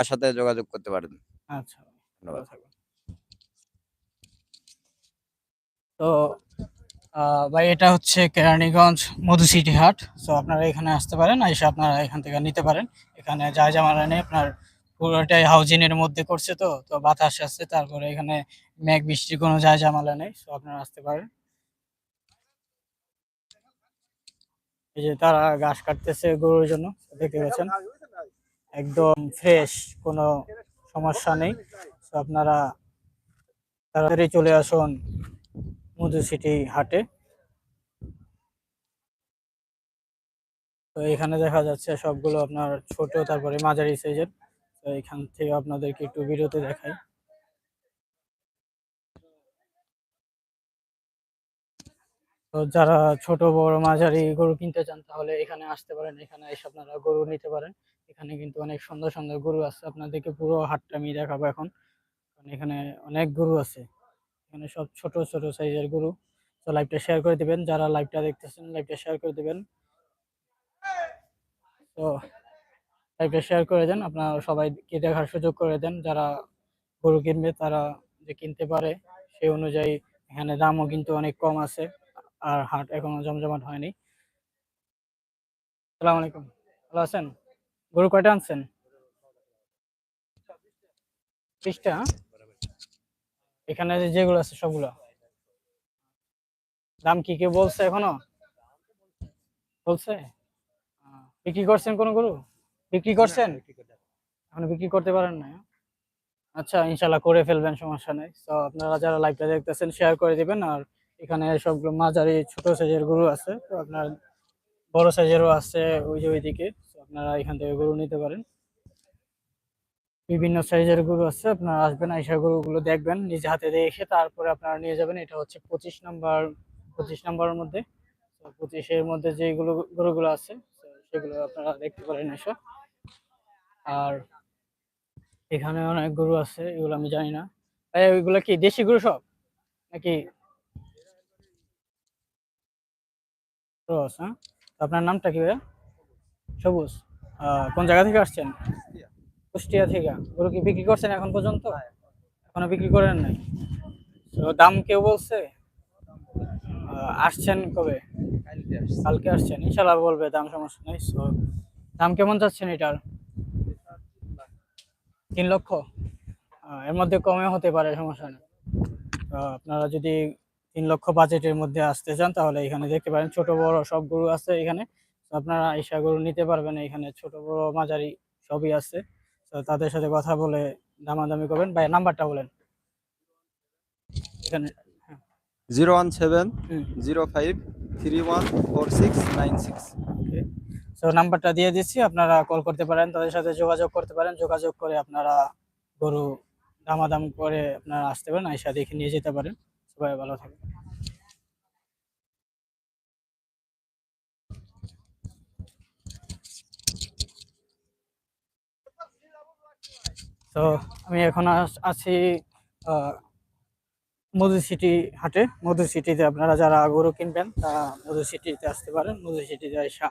তার সাথে যোগাযোগ করতে পারেন। আচ্ছা ধন্যবাদ। তো ভাই এটা হচ্ছে কেরানীগঞ্জ মধু সিটি হাট। তো আপনারা এখানে আসতে পারেন এসে আপনারা এখান থেকে নিতে পারেন। এখানে যা জামালা নেই আপনার পুরোটাই হাউজিং এর মধ্যে করছে তো তো বাতাস আছে তারপরে এখানে মেঘ বৃষ্টির কোনো যা জামালা নেই তো আপনারা আসতে পারেন। এই যে তারা ঘাস কাটতেছে গরুর জন্য দেখতে পাচ্ছেন। একদম ফ্রেশ কোনো সমস্যা নেই। তো আপনারা তাড়াতাড়ি চলে আসুন মধু সিটি হাটে। তো এখানে দেখা যাচ্ছে সবগুলো আপনার ছোট, তারপরে মাঝারি সাইজের তো এখান থেকে আপনাদেরকে একটু বিরতি দেখাই। তো যারা ছোট, বড়, মাঝারি গরু কিনতে চান, তাহলে এখানে আসতে পারেন। এখানে এসে আপনারা গরু নিতে পারেন। এখানে কিন্তু অনেক সুন্দর সুন্দর গরু আছে। আপনাদেরকে পুরো হাটটা আমি দেখাবো এখন। এখানে অনেক গরু আছে। এখানে সব ছোট ছোট সাইজের গরু। তো লাইভটা শেয়ার করে দিবেন। যারা লাইভটা দেখতেছেন, লাইভটা শেয়ার করে দিবেন। তো লাইভটা শেয়ার করে দেন। আপনারা সবাইকে দেখার সুযোগ করে দেন। যারা গরু কিনবে, তারা যে কিনতে পারে সেই অনুযায়ী এখানে দামও কিন্তু অনেক কম আছে। আর হাট এখনও জমজমাট হয়নি। সালাম আলাইকুম। ভালো আছেন? গরু কয়টা আনছেন? ত্রিশটা এখানে যেগুলো আছে সবগুলো। দাম কি কে বলছে এখনও? বলছে? বিক্রি করছেন কোন গরু? বিক্রি করছেন? এখনও বিক্রি করতে পারেন না আচ্ছা ইনশাল্লাহ করে ফেলবেন, সমস্যা নেই। তো আপনারা যারা লাইভটা দেখতেছেন শেয়ার করে দিবেন। আর এখানে সবগুলো মাঝারি ছোট সাইজের গরু আছে, তো আপনার বড় সাইজেরও আছে ওই যে ওইদিকে আপনারা এখান থেকে গরু নিতে পারেন। বিভিন্ন সাইজের গরু আছে, আপনারা আসবেন, আইসা গরুগুলো দেখবেন, নিজে হাতে দেখে তারপরে আপনারা নিয়ে যাবেন। এটা হচ্ছে পঁচিশ নম্বর, পঁচিশ নাম্বারের মধ্যে। পঁচিশের মধ্যে যেগুলো গরুগুলো আছে সেগুলো আপনারা দেখতে পারেন এসে আর এখানে অনেক গরু আছে, এগুলো আমি জানি না। ভাই, ওইগুলো কি দেশি গরু সব? নাকি ক্রস হ্যাঁ? আপনার নামটা কি ভাইয়া? সবুজ। কোন জায়গা থেকে আসছেন? কুষ্টিয়া। থেকে। গরু কি বিক্রি করছেন এখন পর্যন্ত? এখনও বিক্রি করেন নাই? তো দাম কেউ বলছে? আসছেন কবে? কালকে আসছেন। ইনশাল্লাহ বলবে দাম সমস্যা নেই। তো দাম কেমন যাচ্ছেন এটার? তিন লক্ষ? এর মধ্যে কমে হতে পারে সমস্যা নেই। আপনারা যদি তিন লক্ষ বাজেটের মধ্যে আসতে চান তাহলে এখানে দেখতে পারেন ছোট বড় সব গরু আছে এখানে। আপনারা আইসা গরু নিতে পারবেন এখানে ছোট বড় মাঝারি সবই আছে। তো তাদের সাথে কথা বলে দামাদামি করবেন। ভাই নাম্বারটা বলেন। এখানে zero one seven zero five three one four six nine six. তো নাম্বারটা দিয়ে দিচ্ছি আপনারা কল করতে পারেন তাদের সাথে যোগাযোগ করতে পারেন। যোগাযোগ করে আপনারা গরু দামাদাম করে আপনারা আসতে পারেন আইসা দেখে নিয়ে যেতে পারেন। সবাই ভালো থাকবেন। তো আমি এখন আছি মধু সিটি হাটে। মধু সিটিতে আপনারা যারা গরু কিনবেন, তারা মধু সিটিতে আসতে পারেন। মধু সিটিতে এসে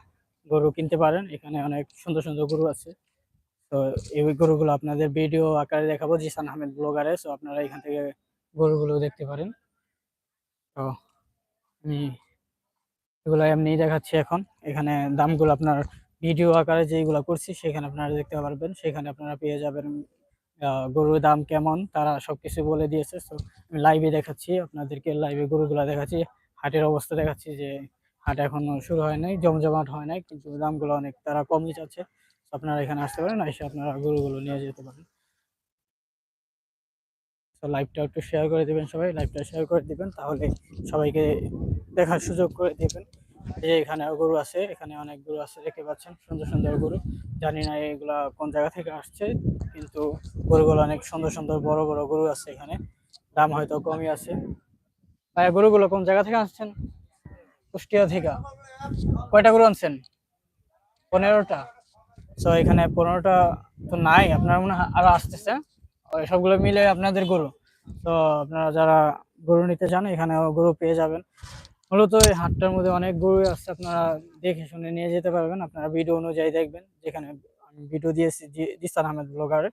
গরু কিনতে পারেন। এখানে অনেক সুন্দর সুন্দর গরু আছে। তো এই গরুগুলো আপনাদের ভিডিও আকারে দেখাবো। জিসান আহমেদ ব্লগারে। তো আপনারা এখান থেকে গরুগুলো দেখতে পারেন। তো আমি এগুলো এমনি দেখাচ্ছি এখন। এখানে দামগুলো আপনার ভিডিও আকারে যেগুলো করছি, সেখানে আপনারা দেখতে পারবেন। সেখানে আপনারা পেয়ে যাবেন গরুর দাম কেমন, তারা সবকিছু বলে দিয়েছে। তো আমি লাইভে দেখাচ্ছি, আপনাদেরকে লাইভে গরুগুলো দেখাচ্ছি। হাটের অবস্থা দেখাচ্ছি যে হাট এখনও শুরু হয় নাই, জমজমাট হয় নাই, কিন্তু দামগুলো অনেক, তারা কমই যাচ্ছে আপনারা এখানে আসতে পারেন, এসে আপনারা গরুগুলো নিয়ে যেতে পারেন। তো লাইভটা একটু শেয়ার করে দিবেন সবাই। লাইভটা শেয়ার করে দিবেন, তাহলে সবাইকে দেখার সুযোগ করে দিবেন। যে এখানে গরু আছে, এখানে অনেক গরু আছে, দেখতে পাচ্ছেন, সুন্দর সুন্দর গরু। জানি না এগুলা কোন জায়গা থেকে আসছে, কিন্তু গরুগুলো অনেক সুন্দর সুন্দর বড় বড় গরু আছে এখানে। দাম হয়তো কমই আছে। ভাই, গরুগুলো কোন জায়গা থেকে আসছেন কুষ্টিয়া থেকে। কয়টা গরু আনছেন? পনেরোটা? তো এখানে পনেরোটা তো নাই, আপনার মনে হয় আরও আসতেছে। সবগুলো মিলে আপনাদের গরু। তো আপনারা যারা গরু নিতে চান এখানে গরু পেয়ে যাবেন। মূলত এই হাটটার মধ্যে অনেক গরু আছে, আপনারা দেখে শুনে নিয়ে যেতে পারবেন। আপনারা ভিডিও অনুযায়ী দেখবেন। যেখানে আমি ভিডিও দিয়েছি দিস্তান আহমেদ ব্লগারে